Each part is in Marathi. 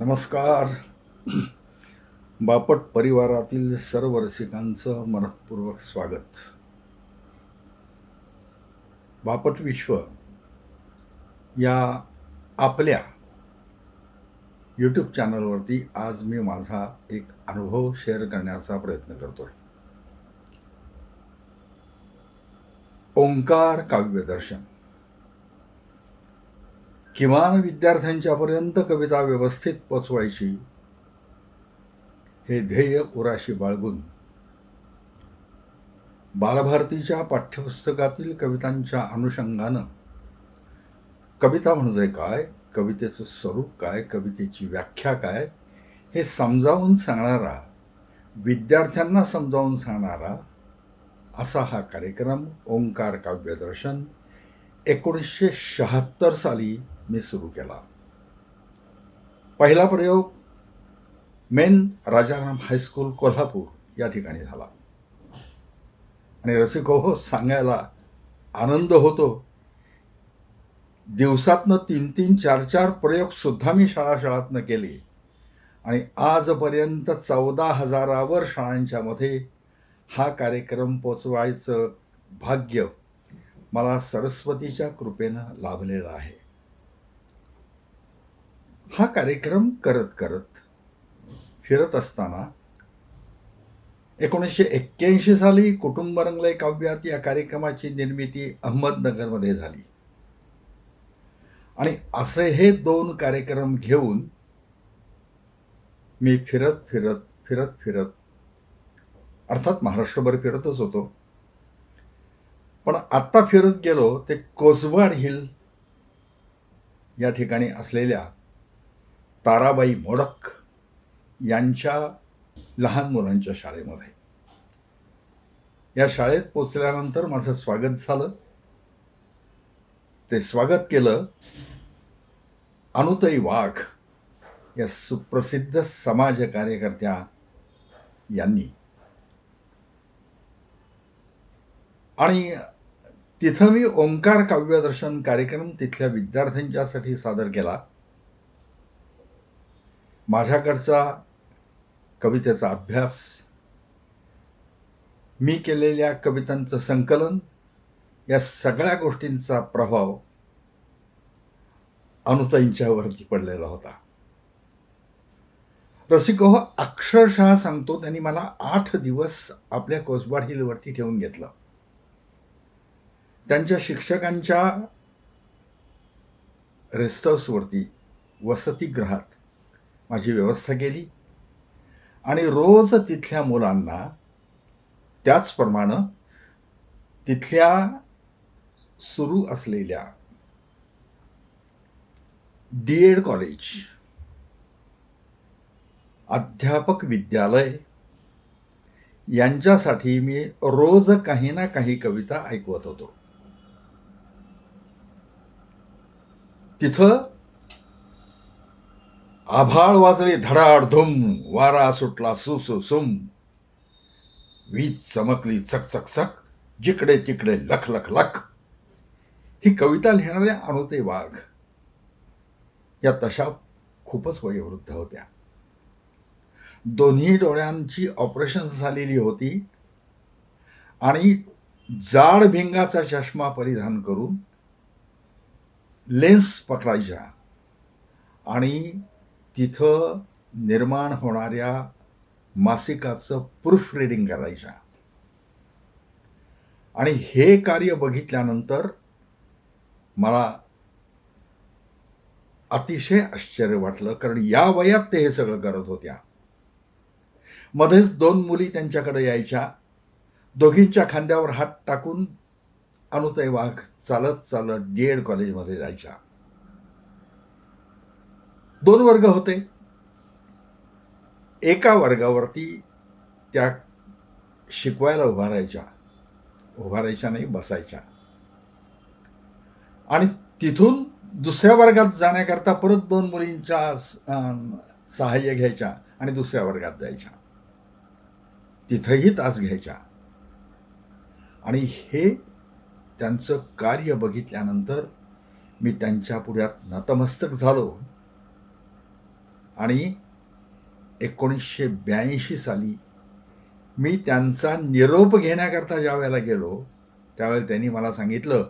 नमस्कार. बापट परिवारातील सर्व रसिकांचं मनपूर्वक स्वागत. बापट विश्व या आपल्या यूट्यूब चॅनलवरती आज मी माझा एक अनुभव शेअर करण्याचा प्रयत्न करतोय. ओंकार काव्यदर्शन. किमान विद्यार्थ्यांच्यापर्यंत कविता व्यवस्थित पोचवायची. हे ध्येय उराशी बाळगून. बालभारतीच्या पाठ्यपुस्तकातील कवितांच्या अनुषंगानं कविता म्हणजे काय कवितेचं स्वरूप काय कवितेची व्याख्या काय हे समजावून सांगणारा विद्यार्थ्यांना समजावून सांगणारा असा हा कार्यक्रम ओंकार काव्यदर्शन एकोणीसशे शहात्तर साली मी सुरू केला. पहिला प्रयोग मेन राजाराम हायस्कूल कोल्हापूर या ठिकाणी झाला. आणि रसिको हो सांगायला आनंद होतो दिवसातनं तीन तीन चार चार प्रयोग सुद्धा मी शाळा शाळातनं केले. आणि आजपर्यंत चौदा हजारावर शाळांच्या मध्ये हा कार्यक्रम पोचवायचं भाग्य मला सरस्वतीच्या कृपेनं लाभलेलं आहे. हा कार्यक्रम करत करत फिरत असताना एकोणीसशे एक्क्याऐंशी साली कुटुंब रंगलय काव्यात या कार्यक्रमाची निर्मिती अहमदनगरमध्ये झाली. आणि असे हे दोन कार्यक्रम घेऊन मी फिरत फिरत फिरत फिरत अर्थात महाराष्ट्रभर फिरतच होतो. पण आत्ता फिरत गेलो ते कोसवाड हिल या ठिकाणी असलेल्या ताराबाई मोडक यांच्या लहान मुलांच्या शाळेमध्ये. या शाळेत पोचल्यानंतर माझं स्वागत झालं. ते स्वागत केलं अनुतई वाघ या सुप्रसिद्ध समाज कार्यकर्त्या यांनी. आणि तिथं मी ओंकार काव्यदर्शन कार्यक्रम तिथल्या विद्यार्थ्यांच्यासाठी सादर केला. माझ्याकडचा कवितेचा अभ्यास मी केलेल्या कवितांचं संकलन या सगळ्या गोष्टींचा प्रभाव अनुताईंच्यावरती पडलेला होता. रसिको हो अक्षरशः सांगतो त्यांनी मला आठ दिवस आपल्या कोसबाड हिलवरती ठेवून घेतलं. त्यांच्या शिक्षकांच्या रेस्ट हाऊसवरती वसतिगृहात माझी व्यवस्था केली आणि रोज तिथल्या मुलांना त्याचप्रमाणे तिथल्या सुरू असलेल्या डी एड कॉलेज अध्यापक विद्यालय यांच्यासाठी मी रोज काही ना काही कविता ऐकवत होतो. तिथं आभाळ वाजळी धडाड धुम वारा सुटला सुसुसुम. वीज चमकली चकचकचक चक जिकडे तिकडे लख लख लख. ही कविता लिहिणाऱ्या अनुते वाघ. या तशा खूपच वयोवृद्ध होत्या. दोन्ही डोळ्यांची ऑपरेशन झालेली होती. आणि जाड भिंगाचा चष्मा परिधान करून लेन्स पकडायच्या. आणि तिथं निर्माण होणाऱ्या मासिकाचं प्रूफ रिडिंग करायच्या आणि हे कार्य बघितल्यानंतर मला अतिशय आश्चर्य वाटलं कारण या वयात ते हे सगळं करत होत्या. मध्येच दोन मुली त्यांच्याकडे यायच्या. दोघींच्या खांद्यावर हात टाकून अनुतय वाघ चालत चालत डी एड कॉलेजमध्ये जायच्या. दोन वर्ग होते. एका वर्गावरती त्या शिकवायला उभारायच्या उभारायच्या नाही बसायच्या. आणि तिथून दुसऱ्या वर्गात जाण्याकरता परत दोन मुलींच्या सहाय्य घ्यायच्या आणि दुसऱ्या वर्गात जायच्या. तिथंही तास घ्यायच्या. आणि हे त्यांचं कार्य बघितल्यानंतर मी त्यांच्या पुढ्यात नतमस्तक झालो. आणि एकोणीसशे ब्याऐंशी साली मी त्यांचा निरोप घेण्याकरता ज्या वेळेला गेलो त्यावेळेला त्यांनी मला सांगितलं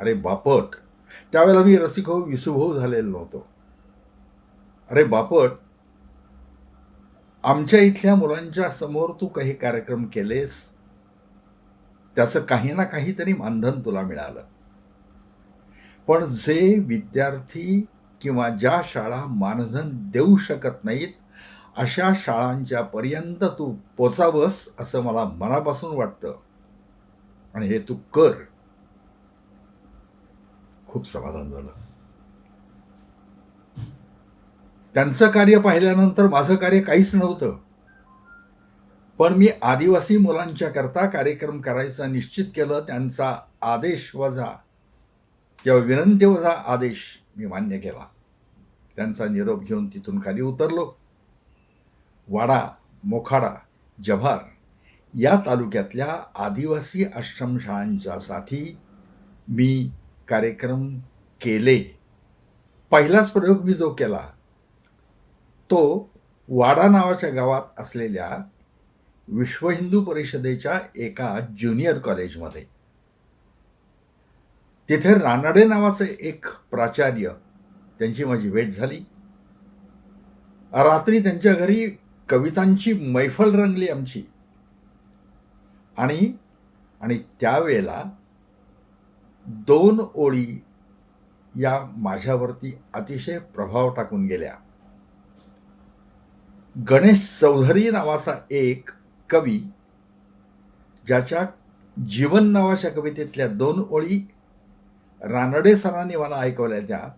अरे बापट त्यावेळेला मी रसिकभाऊ हो, विसुभाऊ हो झालेलो नव्हतो अरे बापट आमच्या इथल्या मुलांच्या समोर तू काही कार्यक्रम केलेस त्याचं काही ना काहीतरी मानधन तुला मिळालं. पण जे विद्यार्थी किंवा ज्या शाळा मानधन देऊ शकत नाहीत अशा शाळांच्या पर्यंत तू पोचावंस असं मला मनापासून वाटतं. आणि हे तू कर. खूप समाधान झालं. त्यांचं कार्य पाहिल्यानंतर माझं कार्य काहीच नव्हतं. पण मी आदिवासी मुलांच्या करता कार्यक्रम करायचा निश्चित केलं त्यांचा आदेश वजा किंवा विनंती वजा आदेश मी मान्य केला. त्यांचा निरोप घेऊन तिथून खाली उतरलो. वाडा मोखाडा जव्हार या तालुक्यातल्या आदिवासी आश्रमशाळांच्यासाठी मी कार्यक्रम केले. पहिलाच प्रयोग मी जो केला तो वाडा नावाच्या गावात असलेल्या विश्व हिंदू परिषदेच्या एका ज्युनियर कॉलेजमध्ये. तिथे रानडे नावाचे एक प्राचार्य त्यांची माझी भेट झाली. रात्री त्यांच्या घरी कवितांची मैफल रंगली आमची. आणि आणि त्यावेळेला दोन ओळी या माझ्यावरती अतिशय प्रभाव टाकून गेल्या. गणेश चौधरी नावाचा एक कवी ज्याच्या जीवन नावाच्या कवितेतल्या दोन ओळी रानडे सरांनी मला ऐकवल्या त्या.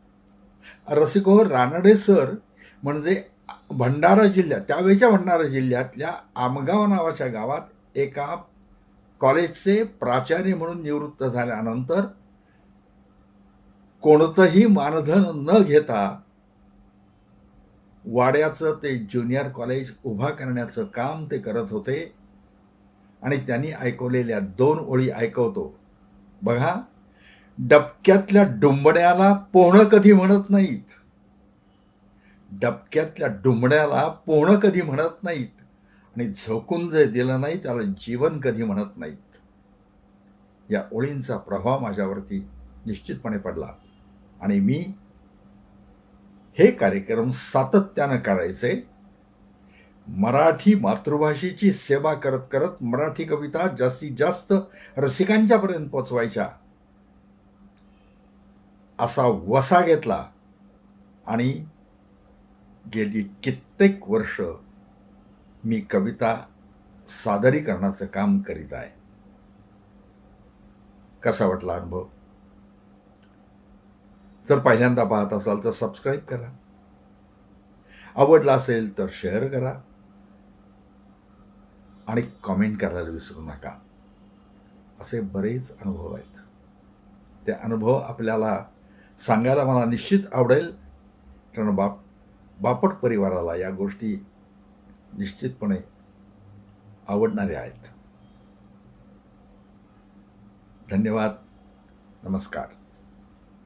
रसिको रानडे सर म्हणजे भंडारा जिल्ह्यात त्यावेळच्या भंडारा जिल्ह्यातल्या आमगाव नावाच्या गावात एका कॉलेजचे प्राचार्य म्हणून निवृत्त झाल्यानंतर कोणतंही मानधन न घेता वाड्याचं ते ज्युनियर कॉलेज उभा करण्याचं काम ते करत होते. आणि त्यांनी ऐकवलेल्या दोन ओळी ऐकवतो. बघा डबक्यातल्या डुंबण्याला पोहणं कधी म्हणत नाहीत. डबक्यातल्या डुंबण्याला पोहणं कधी म्हणत नाहीत. आणि झोकून जे दिलं नाही त्याला जीवन कधी म्हणत नाहीत. या ओळींचा प्रभाव माझ्यावरती निश्चितपणे पडला. आणि मी हे कार्यक्रम सातत्यानं करायचे. मराठी मातृभाषेची सेवा करत करत मराठी कविता जास्तीत जास्त रसिकांच्यापर्यंत पोचवायच्या असा वसा घेतला आणि गेली कित्येक वर्ष मी कविता सादरीकरणाचं काम करीत आहे. कसा वाटला अनुभव? जर पहिल्यांदा पाहत असाल तर सबस्क्राईब करा. आवडला असेल तर शेअर करा. आणि कॉमेंट करायला विसरू नका. असे बरेच अनुभव आहेत. ते अनुभव आपल्याला सांगायला मला निश्चित आवडेल कारण बाप बापट परिवाराला या गोष्टी निश्चितपणे आवडणाऱ्या आहेत. धन्यवाद. नमस्कार.